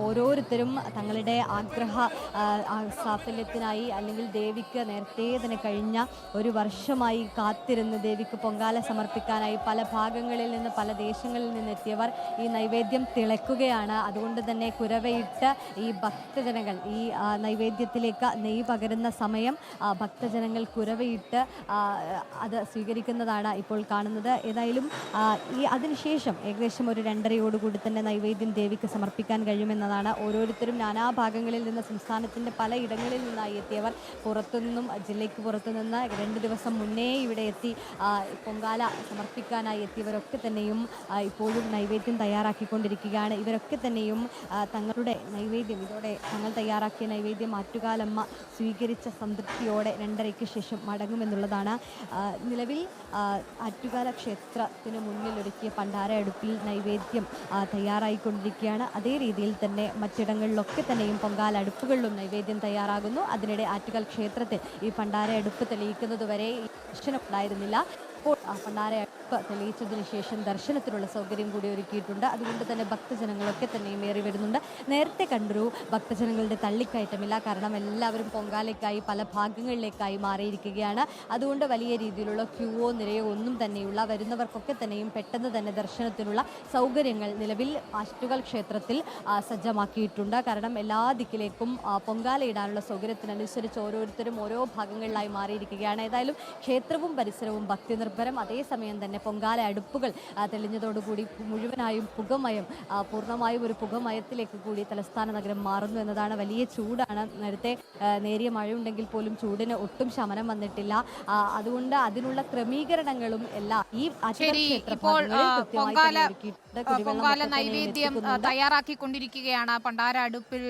ഓരോരുത്തരും തങ്ങളുടെ ആഗ്രഹ സാഫല്യത്തിനായി അല്ലെങ്കിൽ ദേവിക്ക് നേരത്തെ തന്നെ കഴിഞ്ഞ ഒരു വർഷമായി കാത്തിരുന്ന് ദേവിക്ക് പൊങ്കാല സമർപ്പിക്കാനായി പല ഭാഗങ്ങളിൽ നിന്ന് പല ദേശങ്ങളിൽ നിന്നെത്തിയവർ ഈ നൈവേദ്യം തിളയ്ക്കുകയാണ് അതുകൊണ്ട് തന്നെ കുരവയിട്ട് ഈ ഭക്തജനങ്ങൾ ഈ നൈവേദ്യത്തിലേക്ക് നെയ്യ് പകരുന്ന സമയം ഭക്തജനങ്ങൾ കുരവയിട്ട് അത് സ്വീകരിക്കുന്നതാണ് ഇപ്പോൾ കാണുന്നത്. ഏതായാലും ഈ അതിനുശേഷം ഏകദേശം ഒരു രണ്ടരയോടുകൂടി തന്നെ നൈവേദ്യം ദേവിക്ക് സമർപ്പിക്കാൻ കഴിയുമെന്നതാണ് ഓരോരുത്തരും നാനാഭാഗങ്ങളിൽ നിന്ന് സംസ്ഥാനത്തിന്റെ പല ഇടങ്ങളിൽ നിന്നായി എത്തിയവർ. പുറത്തുനിന്നും ജില്ലയ്ക്ക് പുറത്തുനിന്ന് രണ്ട് ദിവസം മുന്നേ ഇവിടെ എത്തി പൊങ്കാല സമർപ്പിക്കാനായി എത്തിയവരൊക്കെ തന്നെയും ഇപ്പോഴും നൈവേദ്യം തയ്യാറാക്കിക്കൊണ്ടിരിക്കുകയാണ്. ഇവരൊക്കെ തന്നെയും തങ്ങളുടെ നൈവേദ്യം ഇതോടെ തങ്ങൾ തയ്യാറാക്കിയ നൈവേദ്യം ആറ്റുകാലമ്മ സ്വീകരിച്ച സംതൃപ്തിയോടെ രണ്ടരയ്ക്ക് ശേഷം മടങ്ങുമെന്നുള്ളതാണ്. നിലവിൽ ആറ്റുകാല ക്ഷേത്രത്തിന് മുന്നിൽ ഒരുക്കിയ പണ്ടാര അടുപ്പിൽ നൈവേദ്യം തയ്യാറായിക്കൊണ്ടിരിക്കുകയാണ്. അതേ രീതിയിൽ തന്നെ മറ്റിടങ്ങളിലൊക്കെ തന്നെയും പൊങ്കാല അടുപ്പുകളിലും നൈവേദ്യം തയ്യാറാകുന്നു. അതിനിടെ ആറ്റുകാൽ ക്ഷേത്രത്തിൽ ഈ പണ്ടാര അടുപ്പ് തെളിയിക്കുന്നതുവരെ ഉണ്ടായിരുന്നില്ല ഇപ്പോൾ അടുപ്പ് തെളിയിച്ചതിന് ശേഷം ദർശനത്തിനുള്ള സൗകര്യം കൂടി ഒരുക്കിയിട്ടുണ്ട്. അതുകൊണ്ട് തന്നെ ഭക്തജനങ്ങളൊക്കെ തന്നെയും ഏറി വരുന്നുണ്ട്. നേരത്തെ കണ്ടൊരു ഭക്തജനങ്ങളുടെ തള്ളിക്കയറ്റമില്ല കാരണം എല്ലാവരും പൊങ്കാലയ്ക്കായി പല ഭാഗങ്ങളിലേക്കായി മാറിയിരിക്കുകയാണ്. അതുകൊണ്ട് വലിയ രീതിയിലുള്ള ക്യൂവോ നിരയോ ഒന്നും തന്നെയുള്ള വരുന്നവർക്കൊക്കെ തന്നെയും പെട്ടെന്ന് തന്നെ ദർശനത്തിനുള്ള സൗകര്യങ്ങൾ നിലവിൽ ആഷ്ടുകൾ ക്ഷേത്രത്തിൽ സജ്ജമാക്കിയിട്ടുണ്ട്. കാരണം എല്ലാ ദിക്കിലേക്കും പൊങ്കാലയിടാനുള്ള സൗകര്യത്തിനനുസരിച്ച് ഓരോരുത്തരും ഓരോ ഭാഗങ്ങളിലായി മാറിയിരിക്കുകയാണ്. ഏതായാലും ക്ഷേത്രവും പരിസരവും ഭക്തി നിർഭരം അതേസമയം തന്നെ പൊങ്കാല അടുപ്പുകൾ തെളിഞ്ഞതോടുകൂടി മുഴുവനായും പുകമയം പൂർണമായും ഒരു പുകമയത്തിലേക്ക് കൂടി തലസ്ഥാന നഗരം മാറുന്നു എന്നതാണ് വലിയ ചൂടാണ്. നേരത്തെ നേരിയ മഴയുണ്ടെങ്കിൽ പോലും ചൂടിന് ഒട്ടും ശമനം വന്നിട്ടില്ല. അതുകൊണ്ട് അതിനുള്ള ക്രമീകരണങ്ങളും എല്ലാം ഈ ഇപ്പോൾ പൊങ്കാല പൊങ്കാല നൈവേദ്യം. തയ്യാറാക്കിക്കൊണ്ടിരിക്കുകയാണ്. പണ്ടാര അടുപ്പിൽ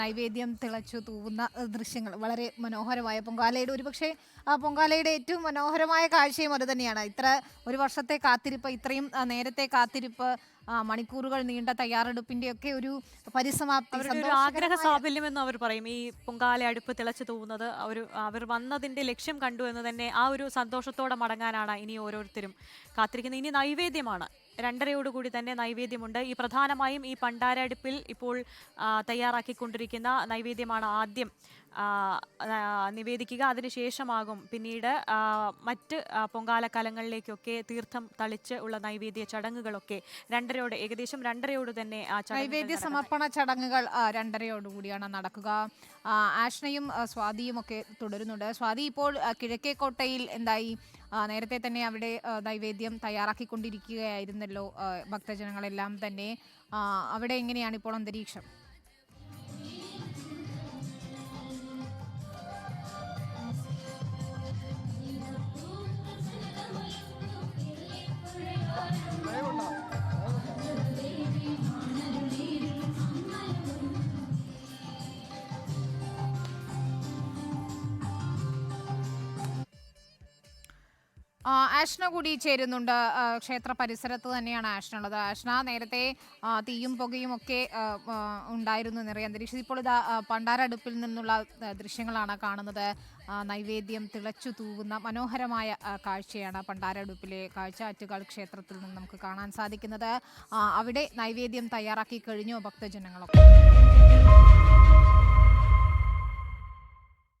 നൈവേദ്യം തിളച്ചു തൂവുന്ന ദൃശ്യങ്ങൾ. വളരെ മനോഹരമായ പൊങ്കാലയുടെ ഒരുപക്ഷെ ആ പൊങ്കാലയുടെ ഏറ്റവും മനോഹരമായ കാഴ്ചയും അത് തന്നെയാണ്. ഇത്ര ഒരു വർഷത്തെ കാത്തിരിപ്പ് ഇത്രയും നേരത്തെ കാത്തിരിപ്പ് മണിക്കൂറുകൾ നീണ്ട തയ്യാറെടുപ്പിന്റെ ഒക്കെ ഒരു പരിസമാപ്തി ആഗ്രഹ സാഫല്യം എന്ന് അവർ പറയും. ഈ പൊങ്കാല അടുപ്പ് തിളച്ചു തൂവുന്നത് ഒരു അവർ വന്നതിന്റെ ലക്ഷ്യം കണ്ടു എന്ന് തന്നെ ആ ഒരു സന്തോഷത്തോടെ മടങ്ങാനാണ് ഇനി ഓരോരുത്തരും കാത്തിരിക്കുന്നത്. ഇനി നൈവേദ്യമാണ്. രണ്ടരയോടുകൂടി തന്നെ നൈവേദ്യമുണ്ട്. ഈ പ്രധാനമായും ഈ പണ്ടാരടുപ്പിൽ ഇപ്പോൾ തയ്യാറാക്കിക്കൊണ്ടിരിക്കുന്ന നൈവേദ്യമാണ് ആദ്യം നിവേദിക്കുക. അതിനുശേഷമാകും പിന്നീട് മറ്റ് പൊങ്കാലക്കാലങ്ങളിലേക്കൊക്കെ പൊങ്കാല കലങ്ങളിലേക്കൊക്കെ തീർത്ഥം തളിച്ച് ഉള്ള നൈവേദ്യ ചടങ്ങുകളൊക്കെ രണ്ടരയോട് ഏകദേശം രണ്ടരയോട് തന്നെ ആ നൈവേദ്യ സമർപ്പണ ചടങ്ങുകൾ രണ്ടരയോടുകൂടിയാണ് നടക്കുക. ആഷ്ണയും സ്വാതിയും ഒക്കെ തുടരുന്നുണ്ട്. സ്വാതി ഇപ്പോൾ കിഴക്കേക്കോട്ടയിൽ എന്തായി? നേരത്തെ തന്നെ അവിടെ നൈവേദ്യം തയ്യാറാക്കിക്കൊണ്ടിരിക്കുകയായിരുന്നല്ലോ ഭക്തജനങ്ങളെല്ലാം തന്നെ. അവിടെ എങ്ങനെയാണ് ഇപ്പോൾ അന്തരീക്ഷം? ആഷ്ന കൂടി ചേരുന്നുണ്ട്. ക്ഷേത്ര പരിസരത്ത് തന്നെയാണ് ആഷ്ന ഉള്ളത്. ആഷ്ന നേരത്തെ തീയും പുകയും ഒക്കെ ഉണ്ടായിരുന്നു നിറയെ അന്തരീക്ഷം. ഇപ്പോൾ ഇതാ പണ്ടാരടുപ്പിൽ നിന്നുള്ള ദൃശ്യങ്ങളാണ് കാണുന്നത്. നൈവേദ്യം തിളച്ചു തൂവുന്ന മനോഹരമായ കാഴ്ചയാണ് പണ്ടാരടുപ്പിലെ കാഴ്ച ആറ്റുകാൽ ക്ഷേത്രത്തിൽ നിന്ന് നമുക്ക് കാണാൻ സാധിക്കുന്നത്. അവിടെ നൈവേദ്യം തയ്യാറാക്കി കഴിഞ്ഞു ഭക്തജനങ്ങളൊക്കെ.